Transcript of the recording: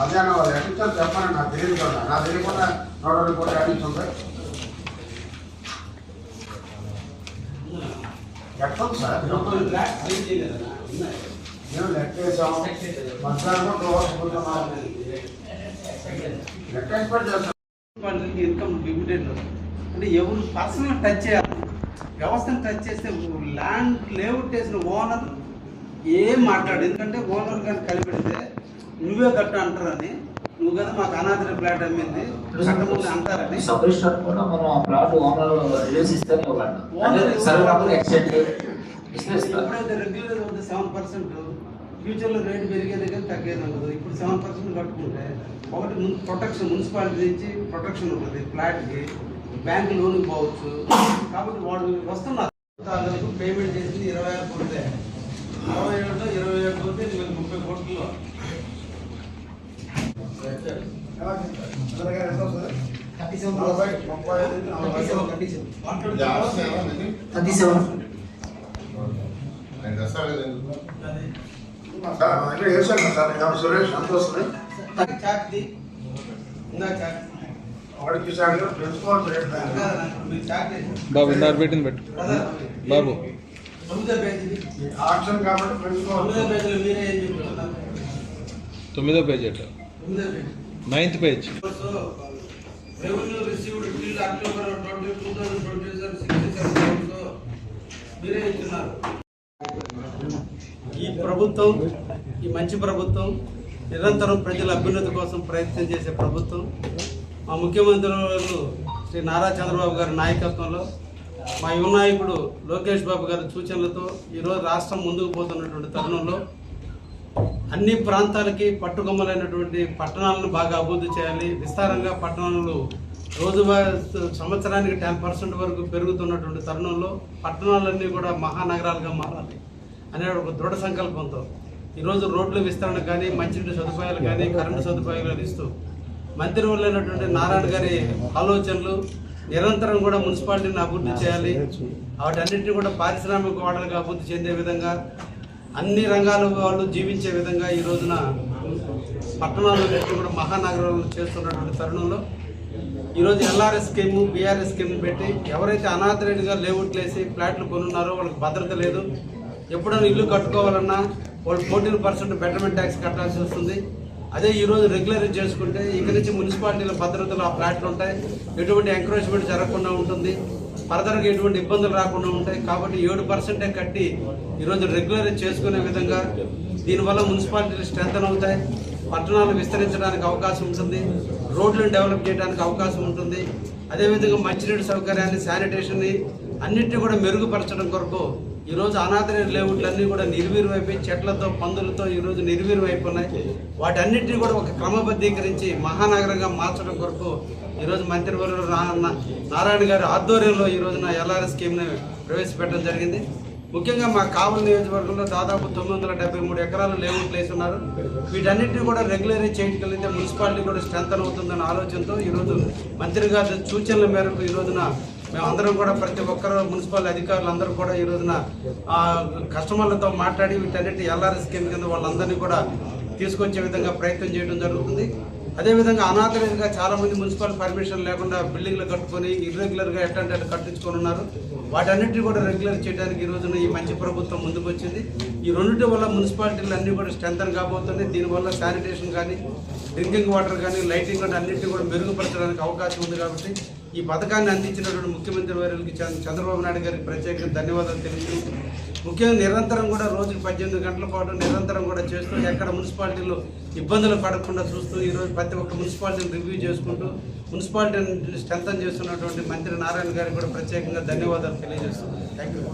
అదే అన్న వాళ్ళు ఎట్టించారు చెప్పండి నాకు తెలియదు కదా నాకు తెలియకుండా నోడలు కూడా ఎట్టించుంది ఎట్టం సార్ మేము లెక్క వేసాము మధ్యాహ్నం లెక్క ఎక్స్పెక్ట్ చేస్తాం ఇన్కమ్ లిమిటెడ్ అంటే ఎవరు పర్సనల్ టచ్ చేయాలి. వ్యవస్థను టచ్ చేస్తే ల్యాండ్ లేఅవుట్ వేసిన ఓనర్ ఏం మాట్లాడు ఎందుకంటే ఓనర్ కానీ కలిపెడితే నువ్వే కట్టు అంటారని. నువ్వు కదా మాకు అనాథరి ఫ్లాట్ అమ్మింది. అంటారని. కూడా మనం ఆ ప్లాట్ ఓనర్ రిలీజ్ ఇస్తేనే ఇవ్వండి ఎప్పుడైతే రెగ్యులర్ ఉంది సెవెన్ పర్సెంట్ ఫ్యూచర్లో రేట్ పెరిగేది కానీ తగ్గేది ఉండదు. ఇప్పుడు సెవెన్ పర్సెంట్ కట్టుకుంటే ఒకటి ప్రొటెక్షన్ మున్సిపాలిటీ నుంచి ప్రొటెక్షన్ ఉంటుంది. ఫ్లాట్కి బ్యాంక్ లోన్ పోవచ్చు. కాబట్టి వాడు వస్తున్నారు పేమెంట్ చేసింది ఇరవై ఆరు కోట్లే. అరవై ఏడులో ఇరవై ఏడు కోట్లు వీళ్ళు ముప్పై కోట్లు. Thirty seven. సార్, సురేష్ ఇందా చాక్ బాబు ఇందాక పెట్టింది పెట్టు. బాబు. తొమ్మిదో పేజ్ అట తొమ్మిదో page ninth page. Revenue received bill October twenty two thousand twenty seven sixty seven మీరే ఇస్తున్నారు ఈ ప్రభుత్వం ఈ మంచి ప్రభుత్వం నిరంతరం ప్రజల అభ్యున్నతి కోసం ప్రయత్నం చేసే ప్రభుత్వం మా ముఖ్యమంత్రి శ్రీ నారా చంద్రబాబు గారి నాయకత్వంలో మా యువ నాయకుడు లోకేష్ బాబు గారి సూచనలతో ఈరోజు రాష్ట్రం ముందుకు పోతున్నటువంటి తరుణంలో అన్ని ప్రాంతాలకి పట్టుకొమ్మలైనటువంటి పట్టణాలను బాగా అభివృద్ధి చేయాలి. విస్తారంగా పట్టణాలు రోజువారీ సంవత్సరానికి టెన్ పర్సెంట్ వరకు పెరుగుతున్నటువంటి తరుణంలో పట్టణాలన్నీ కూడా మహానగరాలుగా మారాలి అనే ఒక దృఢ సంకల్పంతో ఈరోజు రోడ్ల విస్తరణ కానీ మంచినీటి సదుపాయాలు కానీ కరెంటు సదుపాయాలు ఇస్తూ మంత్రివర్యులైనటువంటి నారాయణ గారి ఆలోచనలు నిరంతరం కూడా మున్సిపాలిటీని అభివృద్ధి చేయాలి. వాటన్నింటినీ కూడా పారిశ్రామిక వాడలుగా అభివృద్ధి చెందే విధంగా అన్ని రంగాల వాళ్ళు జీవించే విధంగా ఈ రోజున పట్టణాలన్నింటినీ కూడా మహానగరాలు చేస్తున్నటువంటి తరుణంలో ఈరోజు ఎల్ఆర్ఎస్ స్కీము బీఆర్ఎస్ స్కీమ్ పెట్టి ఎవరైతే అనాథరేట్గా లేఅవుట్లు వేసి ఫ్లాట్లు కొనున్నారో వాళ్ళకి భద్రత లేదు. ఎప్పుడైనా ఇల్లు కట్టుకోవాలన్నా వాళ్ళు ఫోర్టీన్ పర్సెంట్ బెటర్మెంట్ ట్యాక్స్ కట్టాల్సి వస్తుంది. అదే ఈరోజు రెగ్యులర్ చేసుకుంటే ఇక్కడి నుంచి మున్సిపాలిటీల భద్రతలు ఆ ఫ్లాట్లు ఉంటాయి. ఎటువంటి ఎంకరేజ్మెంట్ జరగకుండా ఉంటుంది. ఫర్దర్గా ఎటువంటి ఇబ్బందులు రాకుండా ఉంటాయి. కాబట్టి ఏడు పర్సెంటే కట్టి ఈరోజు రెగ్యులర్ చేసుకునే విధంగా దీనివల్ల మున్సిపాలిటీలు స్ట్రెంగ్తన్ అవుతాయి. పట్టణాలు విస్తరించడానికి అవకాశం ఉంటుంది. రోడ్లను డెవలప్ చేయడానికి అవకాశం ఉంటుంది. అదేవిధంగా మంచినీటి సౌకర్యాన్ని శానిటేషన్ని అన్నింటినీ కూడా మెరుగుపరచడం కొరకు ఈరోజు అనాథ లేఅవుట్లన్నీ కూడా నిర్వీర్యమైపోయి చెట్లతో పందులతో ఈరోజు నిర్వీర్యమైపోయినాయి వాటన్నిటిని కూడా ఒక క్రమబద్ధీకరించి మహానగరంగా మార్చడం కొరకు ఈరోజు మంత్రివర్యులు రా- నారాయణ గారి ఆధ్వర్యంలో ఈరోజున ఎల్ఆర్ఎస్ స్కీమ్ని ప్రవేశపెట్టడం జరిగింది. ముఖ్యంగా మా కావలి నియోజకవర్గంలో దాదాపు తొమ్మిది వందల డెబ్బై మూడు ఎకరాలు లేఅవుట్లు వేసి ఉన్నారు వీటన్నిటిని కూడా రెగ్యులరీ చేయగలిగితే మున్సిపాలిటీ కూడా స్ట్రెంగ్ అవుతుందన్న ఆలోచనతో ఈరోజు మంత్రి గారి సూచనల మేరకు ఈ రోజున మేము అందరం కూడా ప్రతి ఒక్కరు మున్సిపల్ అధికారులు అందరూ కూడా ఈ రోజున కస్టమర్లతో మాట్లాడి వీటన్నిటి ఎల్ఆర్ఎస్ స్కీమ్ కింద వాళ్ళందరినీ కూడా తీసుకొచ్చే విధంగా ప్రయత్నం చేయడం జరుగుతుంది. అదేవిధంగా అనాథరైజ్గా చాలామంది మున్సిపల్ పర్మిషన్ లేకుండా బిల్డింగ్లు కట్టుకొని ఇర్రెగ్యులర్గా ఎట్లాంటి అట్లా కట్టించుకొని ఉన్నారు. వాటన్నిటిని కూడా రెగ్యులర్ చేయడానికి ఈ రోజున ఈ మంచి ప్రభుత్వం ముందుకు వచ్చింది. ఈ రెండింటి వల్ల మున్సిపాలిటీలు అన్నీ కూడా స్ట్రెంథన్ కాబోతున్నాయి. దీనివల్ల శానిటేషన్ కానీ డ్రింకింగ్ వాటర్ కానీ లైటింగ్ కానీ అన్నింటినీ కూడా మెరుగుపరచడానికి అవకాశం ఉంది కాబట్టి ఈ పథకాన్ని అందించినటువంటి ముఖ్యమంత్రి వర్యులకి చంద్ర- చంద్రబాబు నాయుడు గారికి ప్రత్యేక ధన్యవాదాలు తెలుసు ముఖ్యంగా నిరంతరం కూడా రోజుకి పద్దెనిమిది గంటల పాటు నిరంతరం కూడా చేస్తూ ఎక్కడ మున్సిపాలిటీలో ఇబ్బందులు పడకుండా చూస్తూ ఈరోజు ప్రతి ఒక్క మున్సిపాలిటీని రివ్యూ చేసుకుంటూ మున్సిపాలిటీని స్ట్రెంథన్ చేస్తున్నటువంటి మంత్రి నారాయణ గారికి కూడా ప్రత్యేకంగా ధన్యవాదాలు తెలియజేస్తున్నాను థ్యాంక్ యూ